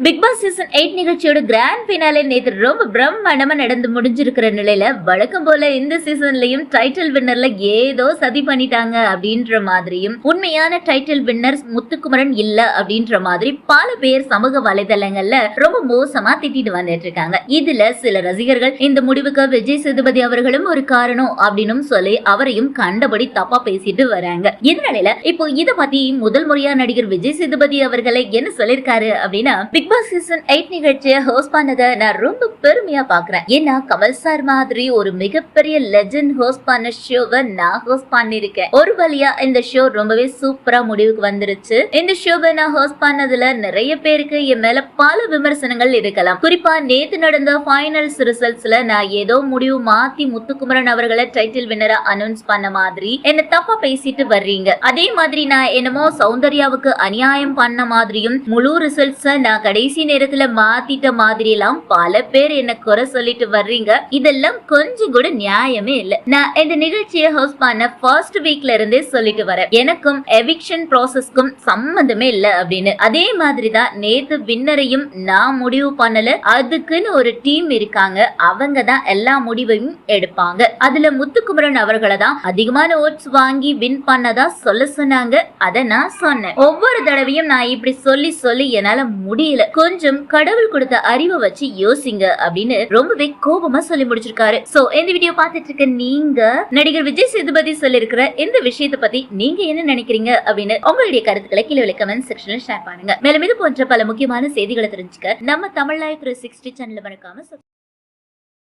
Big pass season eight நிகழ்ச்சியோட grand finale நேற்று ரொம்ப பிரம்மாண்டமா நடந்து முடிஞ்சிருக்கிற நிலையில வழக்கம் போல இந்த சீசன்லயும் டைட்டில் வின்னர்ல ஏதோ சதி பண்ணிட்டாங்க அப்படின்ற மாதிரியும் உண்மையான டைட்டில் வின்னர் முத்துக்குமரன் இல்ல அப்படின்ற மாதிரி பல பேர் சமூக வலைதளங்கள்ல ரொம்ப மோசமா திட்டிட்டு வந்துட்டு இருக்காங்க. இதுல சில ரசிகர்கள் இந்த முடிவுக்கு விஜய் சேதுபதி அவர்களும் ஒரு காரணம் அப்படின்னு சொல்லி அவரையும் கண்டபடி தப்பா பேசிட்டு வராங்க. இந்த நிலையில இப்போ இத பத்தி முதல் முறையா நடிகர் விஜய் சேதுபதி அவர்களை என்ன சொல்லிருக்காரு அப்படின்னா பிக் பாஸ் சீசன் எயிட் நிகழ்ச்சியை ஹோஸ்ட் பண்ணதை நான் ரொம்ப பெருமையா பாக்குறேன் ஏன்னா கமல் சார் மாதிரி ஒரு மிகப்பெரிய லெஜண்ட் ஹோஸ்ட் பண்ண ஷோவை நான் ஹோஸ்ட் பண்ணிருக்கேன் ஒரு வழியா இந்த ஷோ ரொம்பவே சூப்பரா முடிவுக்கு வந்துருச்சு. இந்த ஷோவை நான் ஹோஸ்ட் பண்ணதுல நிறைய பேருக்கு என் மேல பல விமர்சனங்கள் இருக்கலாம். குறிப்பா நேத்து நடந்த ஃபைனல்ஸ் ரிசல்ட்ஸ்ல நான் ஏதோ முடிவு மாத்தி முத்துக்குமரன் அவர்களை டைட்டில் வின்னரா அனௌன்ஸ் பண்ண மாதிரி என்ன தப்பா பேசிட்டு வர்றீங்க. அதே மாதிரி நான் என்னமோ சௌந்தர்யாவுக்கு அநியாயம் பண்ண மாதிரியும் முழு ரிசல்ட்ஸ நான் கடைசி நேரத்துல மாத்திட்ட மாதிரி எல்லாம் பல பேர் என்ன குறை சொல்லிட்டு வர்றீங்க? இதெல்லாம் கொஞ்சம் கூட நியாயமே இல்ல. நான் இந்த நிகழ்ச்சியை ஹோஸ்ட் பண்ண ஃபர்ஸ்ட் வீக்ல இருந்தே சொல்லிட்டு வரேன். எனக்கும் எவிக்ஷன் ப்ராசஸ்க்கும் சம்பந்தமே இல்ல அப்படின்னு. அதே மாதிரி தான் நேத்து வின்னரையும் நான் முடிவு பண்ணல. அதுக்குன்னு ஒரு டீம் இருக்காங்க. அவங்க தான் எல்லா முடிவையும் எடுப்பாங்க. அதுல முத்துக்குமரன் அவர்களை தான் அதிகமான ஓட்ஸ் வாங்கி வின் பண்ணதா சொல்ல சொன்னாங்க. அதை நான் சொன்னேன். ஒவ்வொரு தடவையும் நான் இப்படி சொல்லி சொல்லி என்னால முடியல. கொஞ்சம் கடவுள் கொடுத்த அறிவை வச்சு யோசிங்க அப்படின்னு ரொம்பவே கோபமா சொல்லி முடிச்சிருக்காரு. சோ இந்த வீடியோ பார்த்துட்டு இருக்க நீங்க நடிகர் விஜய் சேதுபதி சொல்லிருக்கிற இந்த விஷயத்தை பத்தி நீங்க என்ன நினைக்கிறீங்க அப்படின்னு உங்களுடைய கருத்துக்களை கீழே கமெண்ட் செக்ஷன்ல ஷேர் பண்ணுங்க. மேலும் இது போன்ற பல முக்கியமான செய்திகளை தெரிஞ்சுக்க நம்ம Tamil life three sixty channel மறக்காம